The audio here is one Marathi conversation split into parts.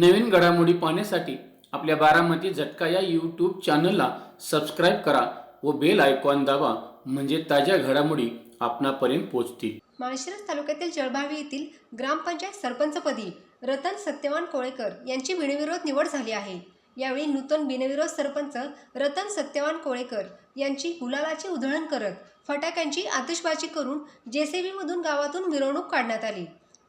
नवीन घडामोडी पाहण्यासाठी आपल्या बारामती झटका या यूट्यूब चॅनलला सबस्क्राईब करा व बेल आयकॉन दाबा म्हणजे ताज्या घडामोडी आपणापर्यंत पोहोचतील. माळशिरस तालुक्यातील जळभावी येथील ग्रामपंचायत सरपंचपदी रतन सत्यवान कोळेकर यांची बिनविरोध निवड झाली आहे. यावेळी नूतन बिनविरोध सरपंच रतन सत्यवान कोळेकर यांची गुलालाची उधळण करत फटाक्यांची आतिषबाजी करून जेसीबीमधून गावातून मिरवणूक काढण्यात आली.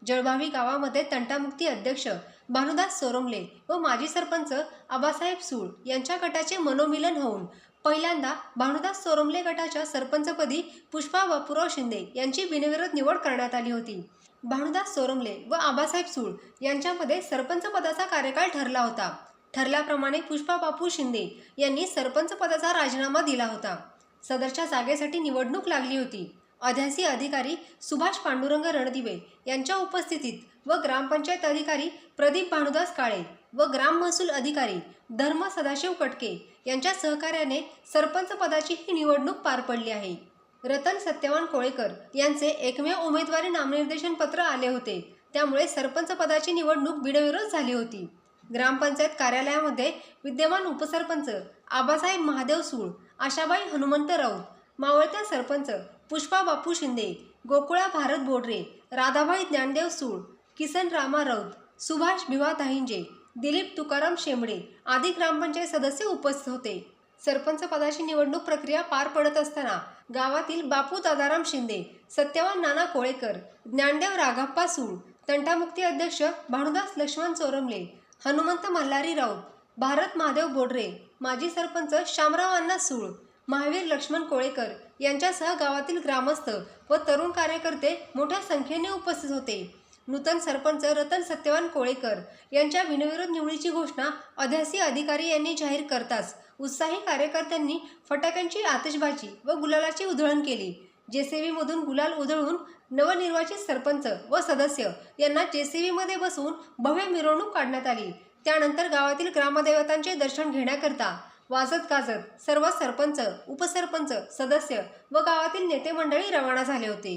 जळभावी गावामध्ये तंटामुक्ती अध्यक्ष भानुदास सोरोंगले व माजी सरपंच आबासाहेब सूळ यांच्या गटाचे मनोमिलन होऊन पहिल्यांदा भानुदास सोरोंगले गटाच्या सरपंचपदी पुष्पा बापूराव शिंदे यांची बिनविरोध निवड करण्यात आली होती. भानुदास सोरोंगले व आबासाहेब सूळ यांच्यामध्ये सरपंच पदाचा कार्यकाळ ठरला होता. ठरल्याप्रमाणे पुष्पा बापू शिंदे यांनी सरपंच पदाचा राजीनामा दिला होता. सदरच्या जागेसाठी निवडणूक लागली होती. अध्यासी अधिकारी सुभाष पांडुरंग रणदिवे यांच्या उपस्थितीत व ग्रामपंचायत अधिकारी प्रदीप भानुदास काळे व ग्राम महसूल अधिकारी धर्म सदाशिव कटके यांच्या सहकार्याने सरपंच पदाची ही निवडणूक पार पडली आहे. रतन सत्यवान कोळेकर यांचे एकमेव उमेदवारी नामनिर्देशन पत्र आले होते. त्यामुळे सरपंच पदाची निवडणूक बिनविरोध झाली होती. ग्रामपंचायत कार्यालयामध्ये विद्यमान उपसरपंच आबासाहेब महादेव सूळ आशाबाई हनुमंत राऊत मावळत्या सरपंच पुष्पा बापू शिंदे गोकुळा भारत बोडरे राधाबाई ज्ञानदेव सूळ किसन रामा राऊत सुभाष भिवा ताहिंजे दिलीप तुकाराम शेंबडे आदी ग्रामपंचायत सदस्य उपस्थित होते. सरपंच पदाची निवडणूक प्रक्रिया पार पडत असताना गावातील बापू दादाराम शिंदे सत्यवान नाना कोळेकर ज्ञानदेव राघप्पा सूळ तंटामुक्ती अध्यक्ष भानुदास लक्ष्मण चोरमले हनुमंत मल्हारी राऊत भारत महादेव बोडरे माजी सरपंच शामराव अण्णा सूळ महावीर लक्ष्मण कोळेकर यांच्यासह गावातील ग्रामस्थ व तरुण कार्यकर्ते मोठ्या संख्येने उपस्थित होते. नूतन सरपंच रतन सत्यवान कोळेकर यांच्या बिनविरोध निवडीची घोषणा अध्यासी अधिकारी यांनी जाहीर करताच उत्साही कार्यकर्त्यांनी फटाक्यांची आतिषबाजी व गुलालाची उधळण केली. जेसीबीमधून गुलाल उधळून नवनिर्वाचित सरपंच व सदस्य यांना जेसीबीमध्ये बसवून भव्य मिरवणूक काढण्यात आली. त्यानंतर गावातील ग्रामदेवतांचे दर्शन घेण्याकरता वाजत गाजत सर्व सरपंच उपसरपंच सदस्य व गावातील नेते मंडळी रवाना झाले होते.